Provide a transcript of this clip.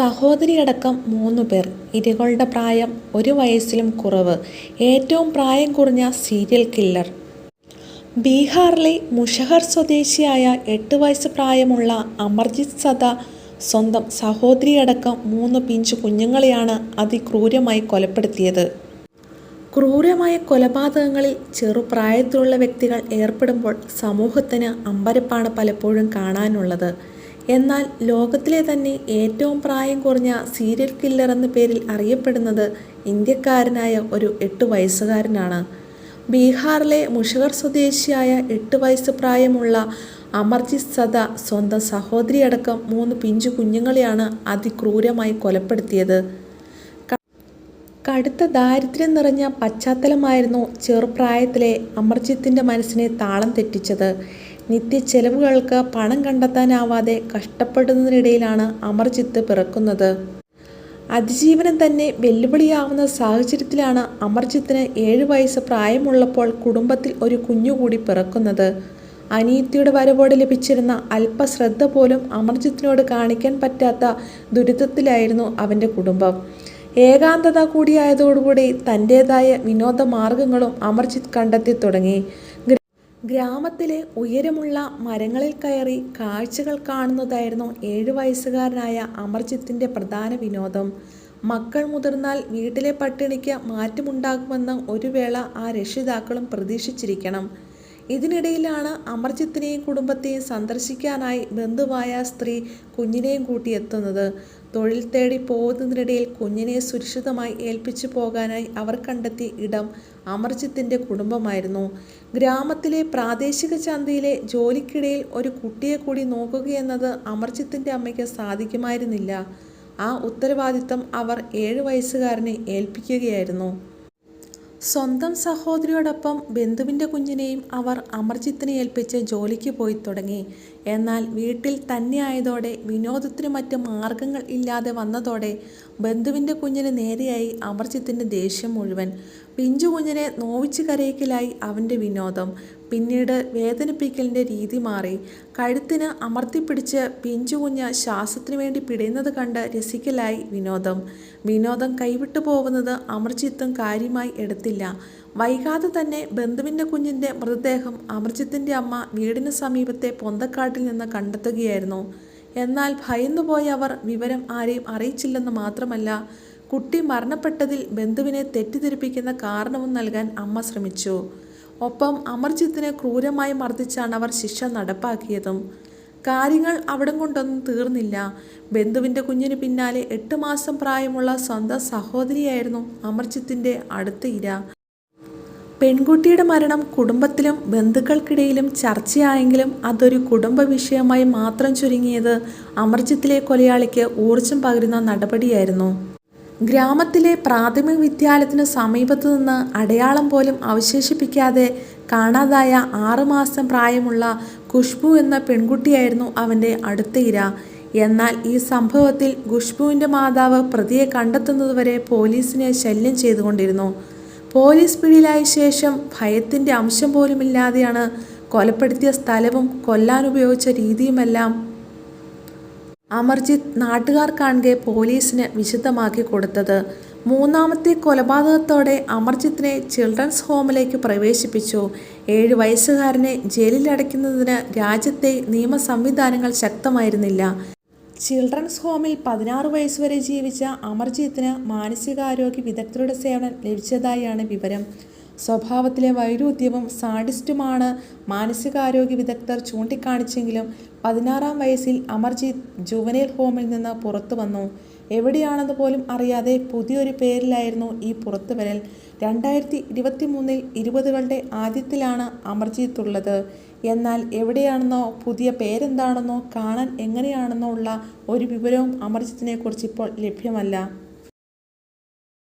സഹോദരിയടക്കം മൂന്നു പേർ. ഇരകളുടെ പ്രായം ഒരു വയസ്സിലും കുറവ്. ഏറ്റവും പ്രായം കുറഞ്ഞ സീരിയൽ കില്ലർ. ബീഹാറിലെ മുഷഹർ സ്വദേശിയായ എട്ട് വയസ്സ് പ്രായമുള്ള അമർജിത് സദ സ്വന്തം സഹോദരിയടക്കം മൂന്ന് പിഞ്ചു കുഞ്ഞുങ്ങളെയാണ് അതിക്രൂരമായി കൊലപ്പെടുത്തിയത്. ക്രൂരമായ കൊലപാതകങ്ങളിൽ ചെറുപ്രായത്തിലുള്ള വ്യക്തികൾ ഏർപ്പെടുമ്പോൾ സമൂഹത്തിന് അമ്പരപ്പാണ് പലപ്പോഴും കാണാനുള്ളത്. എന്നാൽ ലോകത്തിലെ തന്നെ ഏറ്റവും പ്രായം കുറഞ്ഞ സീരിയൽ കില്ലർ എന്ന പേരിൽ അറിയപ്പെടുന്നത് ഇന്ത്യക്കാരനായ ഒരു എട്ട് വയസ്സുകാരനാണ്. ബീഹാറിലെ മുഷഹർ സ്വദേശിയായ എട്ട് വയസ്സ് പ്രായമുള്ള അമർജിത് സദ സ്വന്തം സഹോദരിയടക്കം മൂന്ന് പിഞ്ചു കുഞ്ഞുങ്ങളെയാണ് അതിക്രൂരമായി കൊലപ്പെടുത്തിയത്. കടുത്ത ദാരിദ്ര്യം നിറഞ്ഞ പശ്ചാത്തലമായിരുന്നു ചെറുപ്രായത്തിലെ അമർജിത്തിന്റെ മനസ്സിനെ താളം തെറ്റിച്ചത്. നിത്യ ചെലവുകൾക്ക് പണം കണ്ടെത്താനാവാതെ കഷ്ടപ്പെടുന്നതിനിടയിലാണ് അമർജിത്ത് പിറക്കുന്നത്. അതിജീവനം തന്നെ വെല്ലുവിളിയാവുന്ന സാഹചര്യത്തിലാണ് അമർജിത്തിന് ഏഴ് വയസ്സ് പ്രായമുള്ളപ്പോൾ കുടുംബത്തിൽ ഒരു കുഞ്ഞുകൂടി പിറക്കുന്നത്. അനീതിയുടെ വരവോടെ ലഭിച്ചിരുന്ന അല്പശ്രദ്ധ പോലും അമർജിത്തിനോട് കാണിക്കാൻ പറ്റാത്ത ദുരിതത്തിലായിരുന്നു അവന്റെ കുടുംബം. ഏകാന്തത കൂടിയായതോടുകൂടി തന്റേതായ വിനോദ മാർഗങ്ങളും അമർജിത്ത് കണ്ടെത്തി തുടങ്ങി. ഗ്രാമത്തിലെ ഉയരമുള്ള മരങ്ങളിൽ കയറി കാഴ്ചകൾ കാണുന്നതായിരുന്നു ഏഴു വയസ്സുകാരനായ അമർജിത്തിന്റെ പ്രധാന വിനോദം. മക്കൾ മുതിർന്നാൽ വീട്ടിലെ പട്ടിണിക്ക് മാറ്റമുണ്ടാകുമെന്ന് ഒരു വേള ആ രക്ഷിതാക്കളും പ്രതീക്ഷിച്ചിരിക്കണം. ഇതിനിടയിലാണ് അമർജിത്തിനെയും കുടുംബത്തെയും സന്ദർശിക്കാനായി ബന്ധുവായ സ്ത്രീ കുഞ്ഞിനെയും കൂട്ടി എത്തുന്നത് തൊഴിൽ തേടി പോകുന്നതിനിടയിൽ കുഞ്ഞിനെ സുരക്ഷിതമായി ഏൽപ്പിച്ചു പോകാനായി അവർ കണ്ടെത്തിയ ഇടം അമർജിത്തിന്റെ കുടുംബമായിരുന്നു. ഗ്രാമത്തിലെ പ്രാദേശിക ചന്തയിലെ ജോലിക്കിടയിൽ ഒരു കുട്ടിയെ കൂടി നോക്കുകയെന്നത് അമർജിത്തിന്റെ അമ്മയ്ക്ക് സാധിക്കുമായിരുന്നില്ല. ആ ഉത്തരവാദിത്തം അവർ ഏഴു വയസ്സുകാരനെ ഏൽപ്പിക്കുകയായിരുന്നു. സ്വന്തം സഹോദരിയോടൊപ്പം ബന്ധുവിന്റെ കുഞ്ഞിനെയും അവർ അമർജിത്തിനെ ഏൽപ്പിച്ച് ജോലിക്ക് പോയി തുടങ്ങി. എന്നാൽ വീട്ടിൽ തന്നെയായതോടെ വിനോദത്തിന് മറ്റ് മാർഗങ്ങൾ ഇല്ലാതെ വന്നതോടെ ബന്ധുവിന്റെ കുഞ്ഞിന് നേരെയായി അമർജിത്തിന്റെ ദേഷ്യം മുഴുവൻ. പിഞ്ചു കുഞ്ഞിനെ നോവിച്ച് കരയിക്കലായി അവന്റെ വിനോദം. പിന്നീട് വേദനിപ്പിക്കലിന്റെ രീതി മാറി. കഴുത്തിന് അമർത്തിപ്പിടിച്ച് പിഞ്ചു കുഞ്ഞ് ശ്വാസത്തിനു വേണ്ടി പിടയുന്നത് കണ്ട് രസിക്കലായി വിനോദം. വിനോദം കൈവിട്ടു പോകുന്നത് അമർജിത്തും കാര്യമായി എടുത്തില്ല. വൈകാതെ തന്നെ ബന്ധുവിന്റെ കുഞ്ഞിന്റെ മൃതദേഹം അമർജിത്തിന്റെ അമ്മ വീടിന് സമീപത്തെ പൊന്തക്കാട്ടിൽ നിന്ന് കണ്ടെത്തുകയായിരുന്നു. എന്നാൽ ഭയന്നുപോയ അവർ വിവരം ആരെയും അറിയിച്ചില്ലെന്ന് മാത്രമല്ല കുട്ടി മരണപ്പെട്ടതിൽ ബന്ധുവിനെ തെറ്റിദ്ധരിപ്പിക്കുന്ന കാരണവും നൽകാൻ അമ്മ ശ്രമിച്ചു. ഒപ്പം അമർജിത്തിനെ ക്രൂരമായി മർദ്ദിച്ചാണ് അവർ ശിക്ഷ നടപ്പാക്കിയതും. കാര്യങ്ങൾ അവിടം കൊണ്ടൊന്നും തീർന്നില്ല. ബന്ധുവിന്റെ കുഞ്ഞിന് പിന്നാലെ എട്ട് മാസം പ്രായമുള്ള സ്വന്തം സഹോദരിയായിരുന്നു അമർജിത്തിന്റെ അടുത്ത ഇര. പെൺകുട്ടിയുടെ മരണം കുടുംബത്തിലും ബന്ധുക്കൾക്കിടയിലും ചർച്ചയായെങ്കിലും അതൊരു കുടുംബ വിഷയമായി മാത്രം ചുരുങ്ങിയത് അമർജിത്തിലെ കൊലയാളിക്ക് ഊർജം പകരുന്ന നടപടിയായിരുന്നു. ഗ്രാമത്തിലെ പ്രാഥമിക വിദ്യാലയത്തിന് സമീപത്തു നിന്ന് അടയാളം പോലും അവശേഷിപ്പിക്കാതെ കാണാതായ ആറുമാസം പ്രായമുള്ള ഖുഷ്ബു എന്ന പെൺകുട്ടിയായിരുന്നു അവന്റെ അടുത്ത ഇര. എന്നാൽ ഈ സംഭവത്തിൽ ഖുഷ്ബുവിന്റെ മാതാവ് പ്രതിയെ കണ്ടെത്തുന്നതുവരെ പോലീസിനെ ശല്യം ചെയ്തുകൊണ്ടിരുന്നു. പോലീസ് പിടിയിലായ ശേഷം ഭയത്തിന്റെ അംശം പോലുമില്ലാതെയാണ് കൊലപ്പെടുത്തിയ സ്ഥലവും കൊല്ലാൻ ഉപയോഗിച്ച രീതിയുമെല്ലാം അമർജിത്ത് നാട്ടുകാർ കാണുകെ പോലീസിന് വിശദമാക്കി കൊടുത്തത്. മൂന്നാമത്തെ കൊലപാതകത്തോടെ അമർജിത്തിനെ ചിൽഡ്രൻസ് ഹോമിലേക്ക് പ്രവേശിപ്പിച്ചു. ഏഴ് വയസ്സുകാരനെ ജയിലിലടയ്ക്കുന്നതിന് രാജ്യത്തെ നിയമ സംവിധാനങ്ങൾ ശക്തമായിരുന്നില്ല. ചിൽഡ്രൻസ് ഹോമിൽ പതിനാറ് വയസ്സുവരെ ജീവിച്ച അമർജിത്തിന് മാനസികാരോഗ്യ വിദഗ്ധരുടെ സേവനം ലഭിച്ചതായാണ് വിവരം. സ്വഭാവത്തിലെ വൈരുദ്ധ്യവും സാഡിസ്റ്റുമാണ് മാനസികാരോഗ്യ വിദഗ്ധർ ചൂണ്ടിക്കാണിച്ചെങ്കിലും പതിനാറാം വയസ്സിൽ അമർജിത് ജുവനേൽ ഹോമിൽ നിന്ന് പുറത്തു വന്നു. എവിടെയാണെന്ന് പോലും അറിയാതെ പുതിയൊരു പേരിലായിരുന്നു ഈ പുറത്തുവരൽ. രണ്ടായിരത്തി ഇരുപത്തി മൂന്നിൽ ഇരുപതുകളുടെ ആദ്യത്തിലാണ് അമർജിത്ത് ഉള്ളത് എന്നാൽ എവിടെയാണെന്നോ പുതിയ പേരെന്താണെന്നോ കാണാൻ എങ്ങനെയാണെന്നോ ഉള്ള ഒരു വിവരവും അമർജിത്തിനെക്കുറിച്ച് ഇപ്പോൾ ലഭ്യമല്ല.